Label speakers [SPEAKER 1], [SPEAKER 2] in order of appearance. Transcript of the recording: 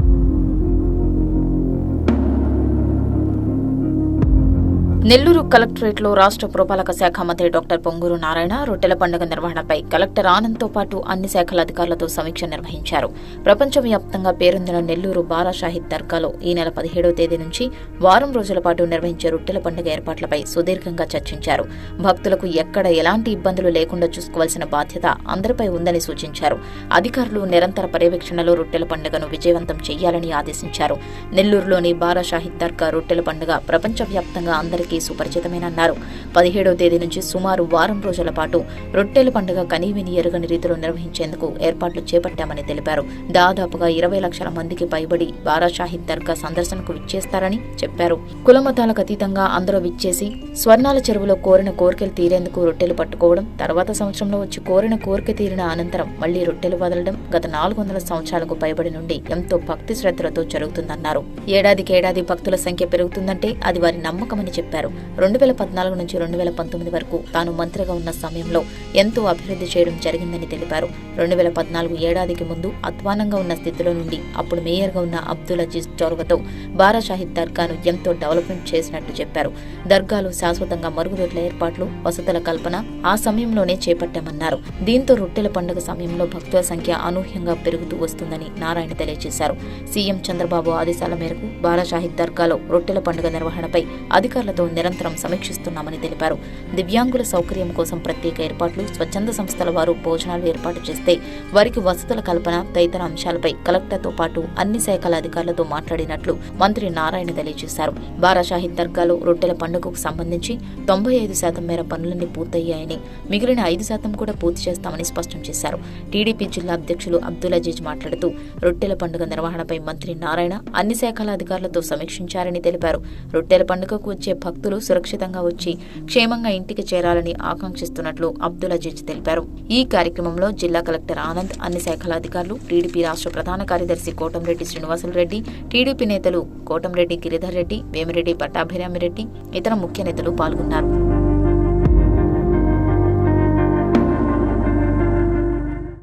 [SPEAKER 1] you Nellore కలెక్టరేట్లో రాష్ట్ర పురపాలక శాఖ మంత్రి డాక్టర్ పొంగూరు నారాయణ రొట్టెల పండుగ నిర్వహణపై కలెక్టర్ ఆనంద్తో పాటు అన్ని శాఖల అధికారులతో సమీక్ష నిర్వహించారు. ప్రపంచవ్యాప్తంగా పేరొందిన నెల్లూరు బారా షాహిద్ దర్గాలో ఈ నెల పదిహేడవ తేదీ నుంచి వారం రోజుల పాటు నిర్వహించే రొట్టెల పండుగ ఏర్పాట్లపై సుదీర్ఘంగా చర్చించారు. భక్తులకు ఎక్కడ ఎలాంటి ఇబ్బందులు లేకుండా చూసుకోవాల్సిన బాధ్యత అందరిపై ఉందని సూచించారు. అధికారులు నిరంతర పర్యవేక్షణలో రొట్టెల పండుగను విజయవంతం చేయాలని ఆదేశించారు. నెల్లూరులోని బారా షాహిద్ దర్గా రొట్టెల పండుగ ప్రపంచవ్యాప్తంగా అందరికీ సుపరిచితమేనన్నారు. పదిహేడవ తేదీ నుంచి సుమారు వారం రోజుల పాటు రొట్టెల పండుగ కనీవిని ఎరుగని రీతిలో నిర్వహించేందుకు ఏర్పాట్లు చేపట్టామని తెలిపారు. దాదాపుగా ఇరవై లక్షల మందికి పైబడి బారాషాహిద్ దర్గా సందర్శనకు విచ్చేస్తారని చెప్పారు. కులమతాలకు అతీతంగా అందరూ విచ్చేసి స్వర్ణాల చెరువులో కోరిన కోరికలు తీరేందుకు రొట్టెలు పట్టుకోవడం తర్వాత సంవత్సరంలో వచ్చి కోరిన కోరిక తీరిన అనంతరం మళ్ళీ రొట్టెలు వదలడం గత నాలుగు వందల సంవత్సరాలకు పైబడి నుండి ఎంతో భక్తి శ్రద్ధలతో జరుగుతుందన్నారు. ఏడాదికి ఏడాది భక్తుల సంఖ్య పెరుగుతుందంటే అది వారి నమ్మకమని చెప్పారు. రెండు వేల పద్నాలుగు నుంచి రెండు వేల పంతొమ్మిది వరకు తాను మంత్రిగా ఉన్న సమయంలో ఎంతో అభివృద్ధి చేయడం జరిగిందని తెలిపారు. రెండు వేల పద్నాలుగు ఏడాదికి ముందు అధ్వానంగా ఉన్న స్థితిలో నుండి అప్పుడు మేయర్గా ఉన్న అబ్దుల్ అజీజ్ చొరవతో బారా షాహిద్ దర్గాను ఎంతో డెవలప్మెంట్ చేసినట్టు చెప్పారు. దర్గాలు శాశ్వతంగా మరుగుదొడ్ల ఏర్పాట్లు వసతుల కల్పన ఆ సమయంలోనే చేపట్టామన్నారు. దీంతో రొట్టెల పండుగ సమయంలో భక్తుల సంఖ్య అనూహ్యంగా పెరుగుతూ వస్తుందని నారాయణ తెలియజేశారు. సీఎం చంద్రబాబు ఆదేశాల మేరకు బారా షాహిద్ దర్గాలో రొట్టెల పండుగ నిర్వహణపై అధికారులతో నిరంతరం సమీక్షిస్తున్నామని తెలిపారు. దివ్యాంగుల సౌకర్యం కోసం ప్రత్యేక ఏర్పాట్లు స్వచ్ఛంద సంస్థల వారు భోజనాలు ఏర్పాటు చేస్తే వారికి వసతుల కల్పన తదితర అంశాలపై కలెక్టర్తో పాటు అన్ని శాఖల అధికారులతో మాట్లాడినట్లు మంత్రి నారాయణ తెలియజేశారు. బారాషాహిద్ దర్గాలో రొట్టెల పండుగకు సంబంధించి తొంభై ఐదు శాతం మేర పనులన్నీ పూర్తయ్యాయని మిగిలిన ఐదు శాతం కూడా పూర్తి చేస్తామని స్పష్టం చేశారు. టీడీపీ జిల్లా అధ్యక్షులు అబ్దుల్ అజీజ్ మాట్లాడుతూ రొట్టెల పండుగ నిర్వహణపై మంత్రి నారాయణ అన్ని శాఖల అధికారులతో సమీక్షించారని తెలిపారు. రొట్టెల పండుగకు వచ్చే భక్తులు సురక్షితంగా వచ్చి క్షేమంగా ఇంటికి చేరాలని ఆకాంక్షిస్తున్నట్లు అబ్దుల్ అజీజ్ తెలిపారు. ఈ కార్యక్రమంలో జిల్లా కలెక్టర్ ఆనంద్ అన్ని శాఖల అధికారులు టీడీపీ రాష్ట్ర ప్రధాన కార్యదర్శి కోటంరెడ్డి శ్రీనివాసులరెడ్డి టీడీపీ నేతలు కోటంరెడ్డి గిరిధర్ రెడ్డి వేమిరెడ్డి పట్టాభిరామిరెడ్డి ఇతర ముఖ్య నేతలు పాల్గొన్నారు.